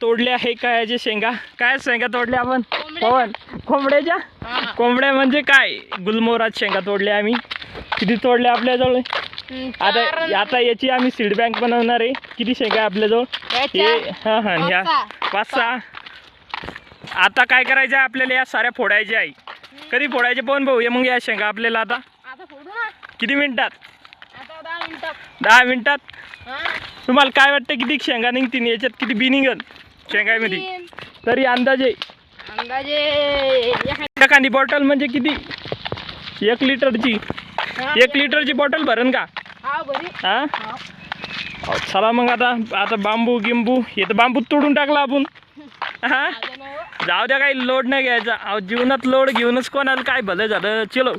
तोडले आहे कायाचे शेंगा? काय शेंगा तोडल्या आपण? पवन कोंबड्याच्या? कोंबड्या म्हणजे काय? गुलमोहरात शेंगा तोडल्या आम्ही. किती तोडल्या आपल्याजवळ? आता आता याची आम्ही सीड बँक बनवणार आहे. किती शेंगा आपल्याजवळ? हे हां हां ह्या पाच सहा. आता काय करायचं आहे आपल्याला? या साऱ्या फोडायच्या आहे. कधी फोडायचे? पण भाऊ ये मग या शेंगा आपल्याला आता. किती मिनिटात? दहा मिनिटात? हा. तुम्हाला काय वाटतं किती शेंगा निघतील? याच्यात किती बी निघल शेंगामध्ये तीन. तरी अंदाजे. अंदाजे एखादी बॉटल म्हणजे किती? एक लिटरची. एक लिटरची बॉटल भरण का? हा चला मग आता आता बांबू गिंबू हे तर बांबू तोडून टाकला आपण. हा. जाऊ द्या काही लोड नाही घ्यायचा. अहो जीवनात लोड घेऊनच कोणाला काय भलं झालं? चलो.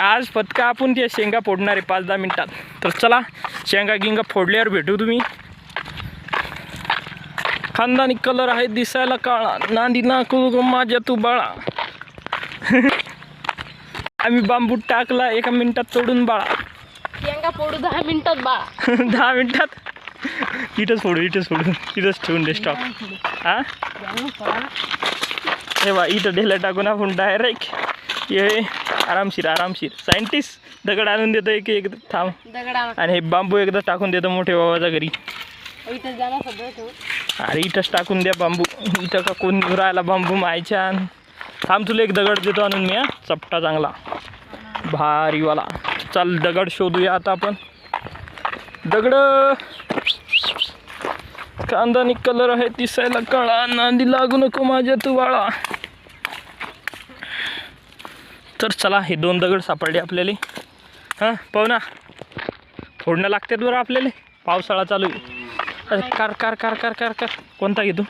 आज फक्त आपण ते शेंगा फोडणार आहे पाच दहा मिनिटात. तर चला शेंगा गिंगा फोडल्यावर भेटू तुम्ही. खानदानी कलर आहे दिसायला काळा. नांदी नाकू माझ्या तू बाळा. आम्ही बांबू टाकला एका मिनिटात तोडून बाळा. फोडू दहा मिनिटात बाळा. दहा मिनिटात? इथंच फोडू इथंच फोडू इथंच ठेवून दे स्टॉक हां हे बा इथं ढेला टाकून आपण डायरेक्ट ये आरामशीर आरामशीर. सायंटिस्ट दगड आणून देतो एक एक थांब. दगडा आणि हे बांबू एकदा टाकून देतो मोठे बाबाच्या घरी. अरे इथंच टाकून द्या बांबू. इथं का कोण राहिला बांबू मायच्या थांब तुला एक दगड देतो आणून मी हा. चपटा चांगला. भारीवाला. चल दगड शोधूया आता आपण. दगड. कांदानी कलर आहे दिसायला काळा. नांदी लागू नको माझ्या तू वाळा तर चला हे दोन दगड सापडले आपल्याला. हां पाहू फोडणं लागतात बरं आपल्याला. पावसाळा चालू आहे. अरे car car car car car car. कोणता घेतो?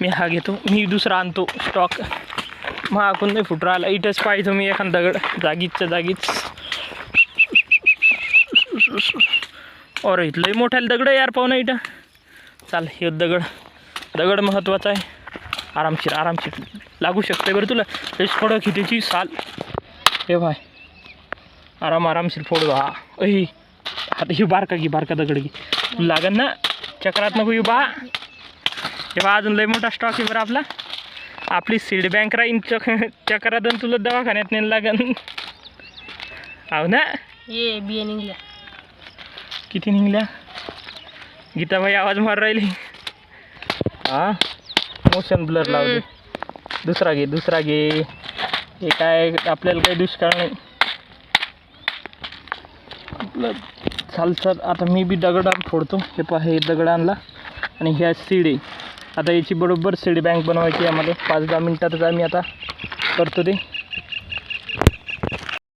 मी हा घेतो. मी दुसरा आणतो स्टॉक मग आखून नाही फुट राहिला. इथंच पाहिजे मी एखादा दगड जागीचच्या जागीच अरे इथलंही मोठ्याला दगड आहे यार पाहू इथं. चाल हे दगड. दगड महत्त्वाचा आहे. आरामशीर आरामशीर. लागू शकते बरं तुला. तेच की खितीची साल हे भाय आराम आरामशीर फोडू हा अही आता ही बारका घे बारका दगड घे. लागेल लागन ना. चक्रात नको ही बा. हे बा अजून लय मोठा स्टॉक आहे बरं आपला. आपली सीड बँक राहीन चक चक्रातून तुला दवाखान्यात नेलं लागन. हो ना? ये बिया निघल्या. किती निघल्या? गीताबाई आवाज मार राहिली. हा? मोशन ब्लर लावले. दुसरा घे दुसरा घे. हे काय आपल्याला काही दुष्काळ नाही. आपलं चाल चाल आता मी बी दगड आण फोडतो. हे पहा हे दगड आणला आणि ह्या सीड. आता याची बरोबर सीड बँक बनवायची आहे आम्हाला. पाच दहा मिनटातच आम्ही आता करतो ते.